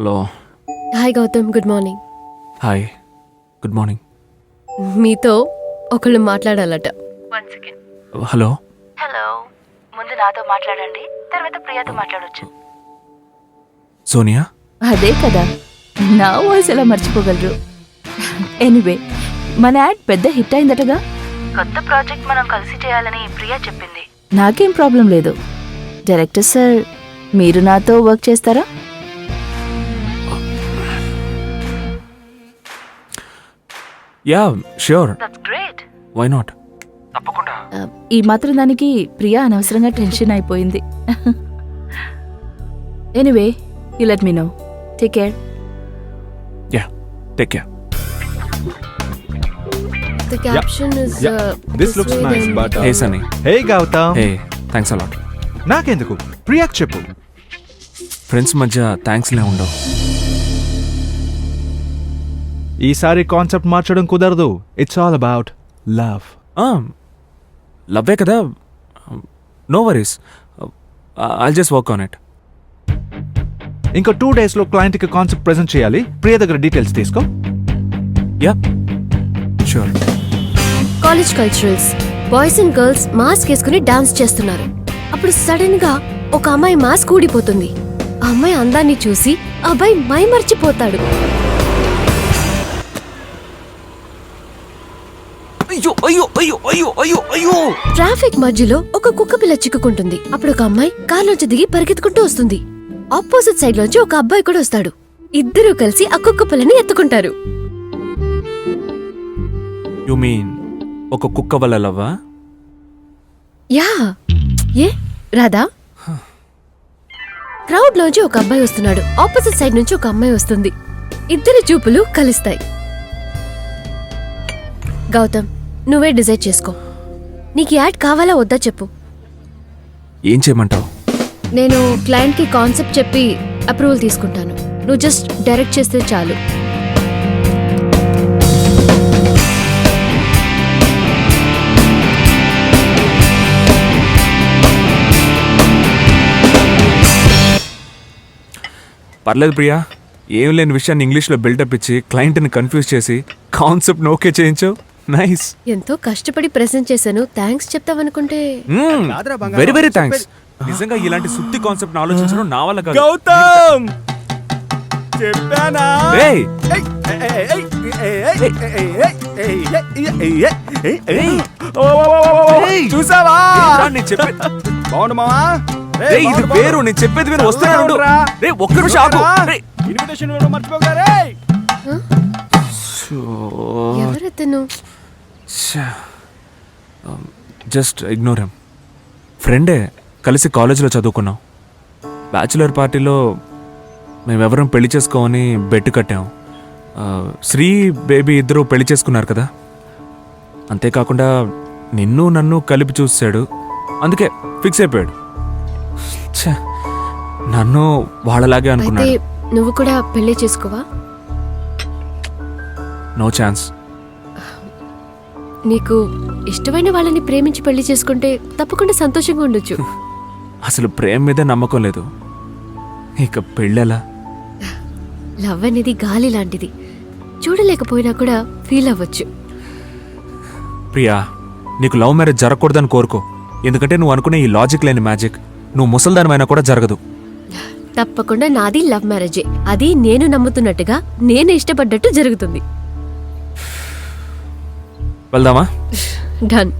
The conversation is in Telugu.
Hello. Hi Gautam good morning hi good morning మీతో ఒకళ్ళు మాట్లాడాలట. One second hello. హలో ముందు నాతో మాట్లాడండి. తర్వాత ప్రియాతో మాట్లాడొచ్చు. సోనియా? అదే కదా. నా వాయిస్ ఎలా మర్చిపోగలరు? ఎనీవే మన యాడ్ పెద్ద హిట్ అయిందటగా? కొత్త ప్రాజెక్ట్ మనం కలిసి చేయాలని ప్రియా చెప్పింది. నాకేం ప్రాబ్లం లేదు. డైరెక్టర్ సార్ మీరు నాతో వర్క్ చేస్తారా? Yeah sure that's great why not ఆ, ఈ మాత్రం దానికి ప్రియా అనవసరంగా టెన్షన్ అయిపోయింది. Anyway you let me know take care yeah take care the caption is Yeah. This looks nice, but uh, hey Sunny hey Gautam hey thanks a lot నాకెందుకు? ప్రియాక్ చెప్పు. ఫ్రెండ్స్ మధ్య థ్యాంక్స్లే ఉండవు. ఈసారి కాన్సెప్ట్ మార్చడం కుదరదు. ఇట్స్ ఆల్ అబౌట్ లవ్ లవ్వే కదా? No worries. I'll just work on it ఇంకా టూ డేస్లో క్లయింట్కి కాన్సెప్ట్ ప్రెజెంట్ చేయాలి. ప్రియ దగ్గర డీటెయిల్స్ తీసుకో. Yeah sure college culturals boys and girls mask వేసుకుని డాన్స్ చేస్తున్నారు. అప్పుడు సడన్గా ఒక అమ్మాయి మాస్క్ ఊడిపోతుంది. ఆ అమ్మాయి అందాన్ని చూసి అబ్బాయి మై అయ్యో అయ్యో అయ్యో అయ్యో అయ్యో. ట్రాఫిక్ మధ్యలో ఒక కుక్క పిల్ల చిక్కుకుంటుంది. అప్పుడు ఒక అమ్మాయి కారులోంచి దిగి పరిగెత్తుకుంటూ వస్తుంది. ఆపోజిట్ సైడ్ లోంచి ఒక అబ్బాయి కూడా వస్తాడు. ఇద్దరూ కలిసి ఆ కుక్క పిల్లని ఎత్తుకుంటారు. యు మీన్ ఒక కుక్క వల్ల లవ్వా? యా. ఏ? రాదా క్రౌడ్ లోంచి ఒక అబ్బాయి వస్తున్నాడు. ఆపోజిట్ సైడ్ నుంచి ఒక అమ్మాయి వస్తుంది. ఇద్దరి చూపులు కలుస్తాయి. గౌతమ్ నువ్వే డిసైడ్ చేసుకో. నీకు యాడ్ కావాలా వద్దా చెప్పు. ఏం చేయమంటావు? నేను క్లయింట్కి కాన్సెప్ట్ చెప్పి అప్రూవల్ తీసుకుంటాను. నువ్వు జస్ట్ డైరెక్ట్ చేస్తే చాలు. పర్లేదు ప్రియా. ఏం లేని విషయాన్ని ఇంగ్లీష్లో బిల్డప్ ఇచ్చి క్లయింట్ని కన్ఫ్యూజ్ చేసి కాన్సెప్ట్ ఓకే చేయించావు? నైస్ ఎంతో కష్టపడి ప్రెజెంట్ చేశాను థ్యాంక్స్ చెప్తావనుకుంటే వెరీ వెరీ థ్యాంక్స్ నిజంగా ఇలాంటి సుత్తి కాన్సెప్ట్ ఆలోచించడం నా వల్ల కాదు గౌతమ్ చెప్పానా ఏయ్, చూసావా ఏంట్రా నేను చెప్పే- బాగుండు మావా ఇది వేరు నేను చెప్పేది వేరు వస్తున్నాడు రే ఒక్క నిమిషం ఆగు రేయ్. ఇన్విటేషన్ మర్చిపోగా రే ఎవరతను జస్ట్ ఇగ్నోర్ హిమ్ ఫ్రెండే కలిసి కాలేజీలో చదువుకున్నాం. బ్యాచులర్ పార్టీలో మేమెవరం పెళ్ళి చేసుకోమని బెట్ కట్టాం. శ్రీ బేబీ ఇద్దరు పెళ్ళి చేసుకున్నారు కదా? అంతేకాకుండా నిన్ను నన్ను కలిపి చూసాడు అందుకే ఫిక్స్ అయిపోయాడు. నన్ను వాళ్ళలాగే అనుకున్నాడు. నువ్వు కూడా పెళ్ళి చేసుకోవా? నో ఛాన్స్ నీకు ఇష్టమైన వాళ్ళని ప్రేమించి పెళ్ళి చేసుకుంటే తప్పకుండా సంతోషంగా ఉండొచ్చు. అసలు ప్రేమ మీద నమ్మకం లేదు. ఇక పెళ్ళెలా? లవ్ అనేది గాలి లాంటిది. చూడలేకపోయినా కూడా ఫీల్ అవ్వచ్చు. ప్రియా నీకు లవ్ మ్యారేజ్ జరగకూడదని కోరుకో. ఎందుకంటే నువ్వు అనుకునే ఈ లాజిక్ లేని మ్యాజిక్. నువ్వు ముసల్దానమైనా కూడా జరగదు. తప్పకుండా నాది లవ్ మ్యారేజే. అది నేను నమ్ముతున్నట్టుగా నేను ఇష్టపడ్డట్టు జరుగుతుంది. వెళ్దామా? డన్